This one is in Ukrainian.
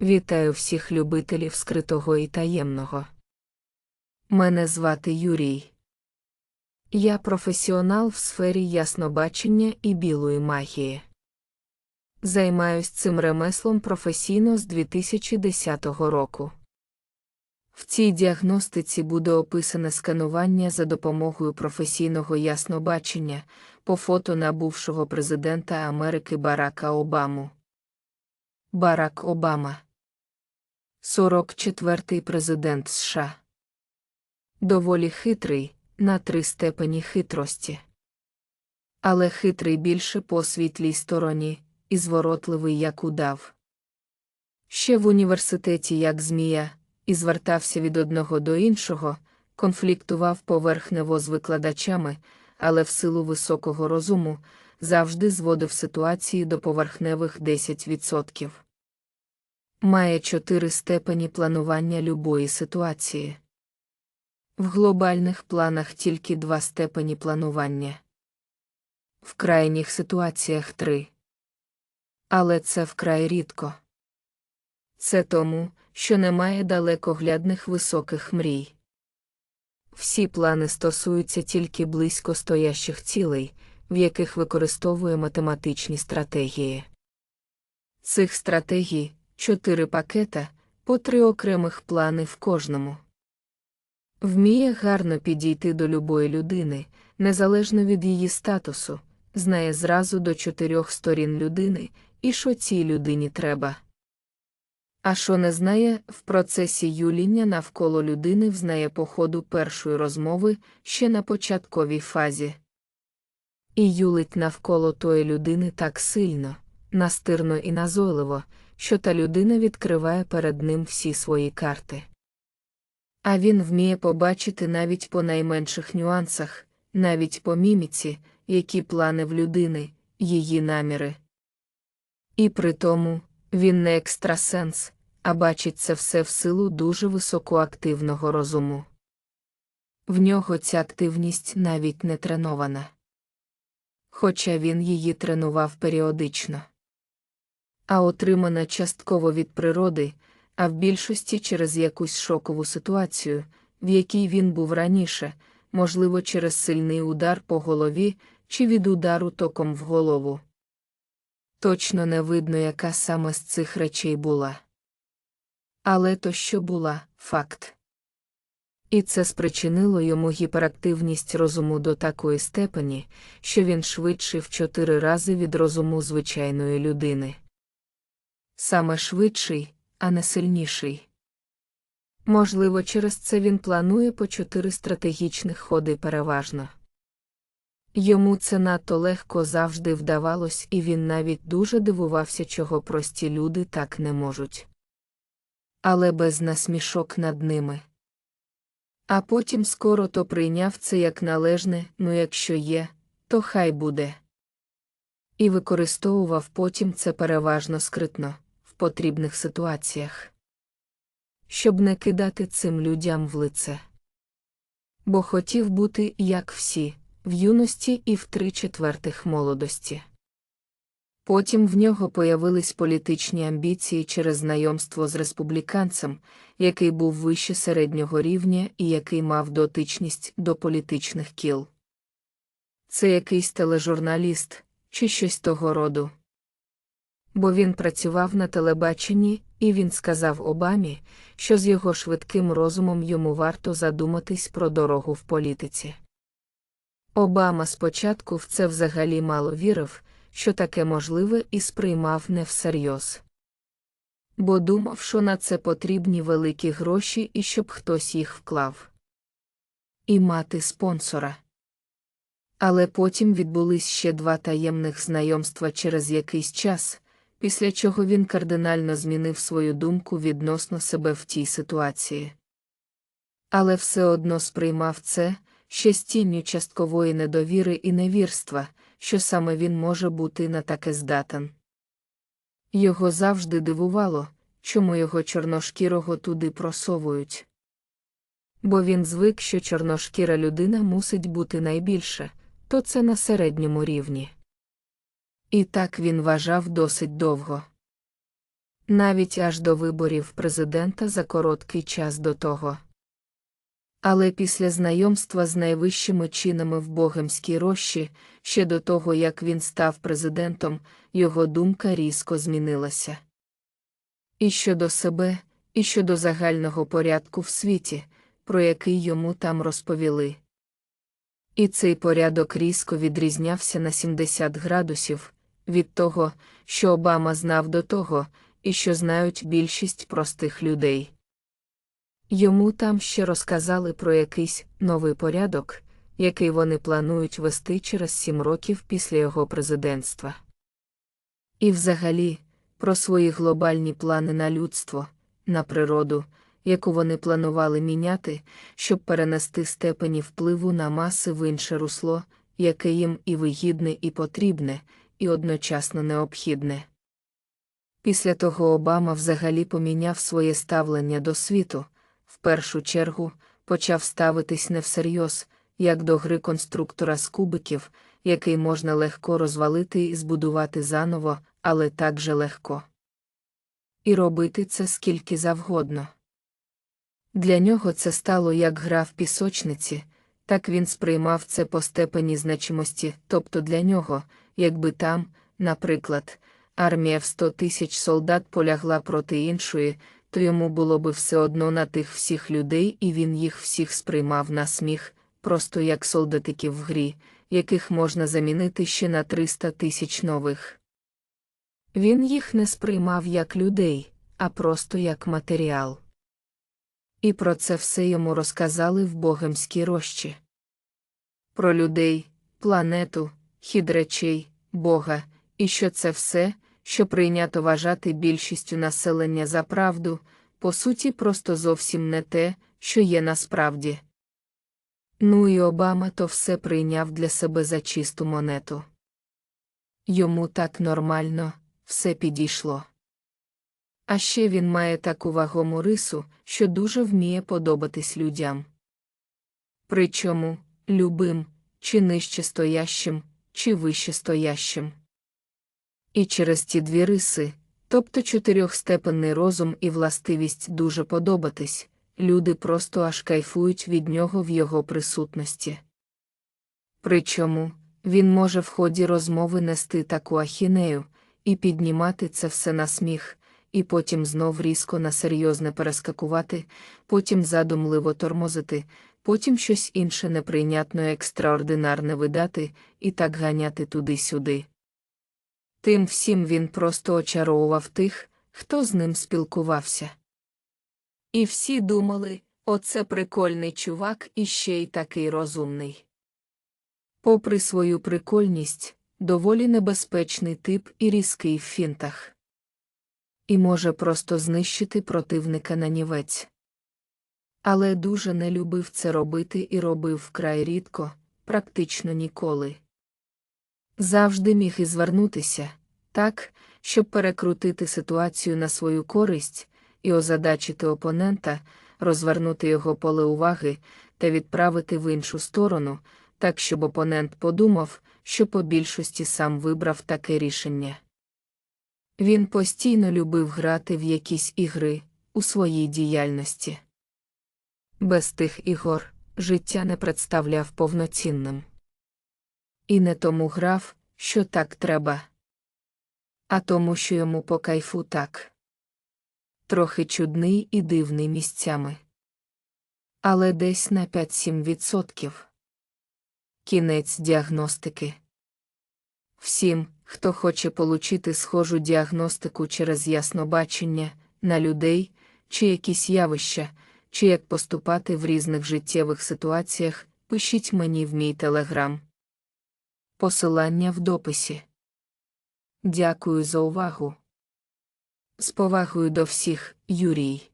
Вітаю всіх любителів скритого і таємного. Мене звати Юрій. Я професіонал в сфері яснобачення і білої магії. Займаюсь цим ремеслом професійно з 2010 року. В цій діагностиці буде описане сканування за допомогою професійного яснобачення по фото набувшого президента Америки Барака Обаму. Барак Обама 44-й президент США. Доволі хитрий, на три степені хитрості. Але хитрий більше по світлій стороні, і зворотливий як удав. Ще в університеті як змія, і звертався від одного до іншого, конфліктував поверхнево з викладачами, але в силу високого розуму завжди зводив ситуації до поверхневих 10%. Має чотири степені планування любої ситуації. В глобальних планах тільки два степені планування. В крайніх ситуаціях три. Але це вкрай рідко. Це тому, що немає далекоглядних високих мрій. Всі плани стосуються тільки близько стоящих цілей, в яких використовує математичні стратегії. Цих стратегій чотири пакета, по три окремих плани в кожному. Вміє гарно підійти до любої людини, незалежно від її статусу, знає зразу до чотирьох сторін людини, і що цій людині треба. А що не знає, в процесі юління навколо людини взнає по ходу першої розмови ще на початковій фазі. І юлить навколо тої людини так сильно, настирно і назойливо, що та людина відкриває перед ним всі свої карти. А він вміє побачити навіть по найменших нюансах, навіть по міміці, які плани в людини, її наміри. І при тому, він не екстрасенс, а бачить це все в силу дуже високоактивного розуму. В нього ця активність навіть не тренована. Хоча він її тренував періодично. А отримана частково від природи, а в більшості через якусь шокову ситуацію, в якій він був раніше, можливо, через сильний удар по голові чи від удару током в голову. Точно не видно, яка саме з цих речей була. Але то що була факт. І це спричинило йому гіперактивність розуму до такої степені, що він швидший в чотири рази від розуму звичайної людини. Саме швидший, а не сильніший. Можливо, через це він планує по чотири стратегічних ходи переважно. Йому це надто легко завжди вдавалось, і він навіть дуже дивувався, чого прості люди так не можуть. Але без насмішок над ними. А потім скоро то прийняв це як належне, ну якщо є, то хай буде. І використовував потім це переважно скритно, потрібних ситуаціях. Щоб не кидати цим людям в лице. Бо хотів бути, як всі в юності і в три четвертих молодості. Потім в нього появились політичні амбіції через знайомство з республіканцем, який був вище середнього рівня і який мав дотичність до політичних кіл. Це якийсь тележурналіст чи щось того роду. Бо він працював на телебаченні, і він сказав Обамі, що з його швидким розумом йому варто задуматись про дорогу в політиці. Обама спочатку в це взагалі мало вірив, що таке можливе і сприймав не всерйоз. Бо думав, що на це потрібні великі гроші і щоб хтось їх вклав. І мати спонсора. Але потім відбулись ще два таємних знайомства через якийсь час, після чого він кардинально змінив свою думку відносно себе в тій ситуації. Але все одно сприймав це ще з тінню часткової недовіри і невірства, що саме він може бути на таке здатен. Його завжди дивувало, чому його чорношкірого туди просовують. Бо він звик, що чорношкіра людина мусить бути найбільше, то це на середньому рівні. І так він вважав досить довго. навіть аж до виборів президента за короткий час до того. Але після знайомства з найвищими чинами в Богемській рощі, ще до того, як він став президентом, його думка різко змінилася. І щодо себе, і щодо загального порядку в світі, про який йому там розповіли. І цей порядок різко відрізнявся на 70 градусів від того, що Обама знав до того, і що знають більшість простих людей. Йому там ще розказали про якийсь новий порядок, який вони планують вести через сім років після його президентства. І взагалі, про свої глобальні плани на людство, на природу, яку вони планували міняти, щоб перенести степені впливу на маси в інше русло, яке їм і вигідне, і потрібне, і одночасно необхідне. Після того Обама взагалі поміняв своє ставлення до світу, в першу чергу почав ставитись не всерйоз, як до гри конструктора з кубиків, який можна легко розвалити і збудувати заново, але так же легко. І робити це скільки завгодно. Для нього це стало як гра в пісочниці, так він сприймав це по степені значимості, тобто для нього, якби там, наприклад, армія в 100 тисяч солдат полягла проти іншої, то йому було би все одно на тих всіх людей, і він їх всіх сприймав на сміх, просто як солдатиків в грі, яких можна замінити ще на 300 тисяч нових. Він їх не сприймав як людей, а просто як матеріал. І про це все йому розказали в Богемській рощі. Про людей, планету, хід речей, Бога, і що це все, що прийнято вважати більшістю населення за правду, по суті, просто зовсім не те, що є насправді. Ну і Обама то все прийняв для себе за чисту монету. Йому так нормально, все підійшло. А ще він має таку вагому рису, що дуже вміє подобатись людям. Причому любим, чи нижче стоящим, чи вище стоящим. І через ті дві риси, тобто чотирьохстепенний розум і властивість дуже подобатись, люди просто аж кайфують від нього в його присутності. Причому він може в ході розмови нести таку ахінею і піднімати це все на сміх, і потім знов різко на серйозне перескакувати, потім задумливо тормозити, потім щось інше неприйнятно екстраординарне видати і так ганяти туди-сюди. Тим всім він просто очаровував тих, хто з ним спілкувався. І всі думали, оце прикольний чувак і ще й такий розумний. Попри свою прикольність, доволі небезпечний тип і різкий в фінтах. І може просто знищити противника на нівець. Але дуже не любив це робити і робив вкрай рідко, практично ніколи. Завжди міг і звернутися, так, щоб перекрутити ситуацію на свою користь і озадачити опонента, розвернути його поле уваги та відправити в іншу сторону, так щоб опонент подумав, що по більшості сам вибрав таке рішення. Він постійно любив грати в якісь ігри у своїй діяльності. Без тих ігор життя не представляв повноцінним. І не тому грав, що так треба, а тому, що йому по кайфу так. Трохи чудний і дивний місцями. Але десь на 5-7%. Кінець діагностики. Всім, хто хоче получити схожу діагностику через яснобачення на людей, чи якісь явища, чи як поступати в різних життєвих ситуаціях, пишіть мені в мій телеграм. Посилання в дописі. Дякую за увагу. З повагою до всіх, Юрій.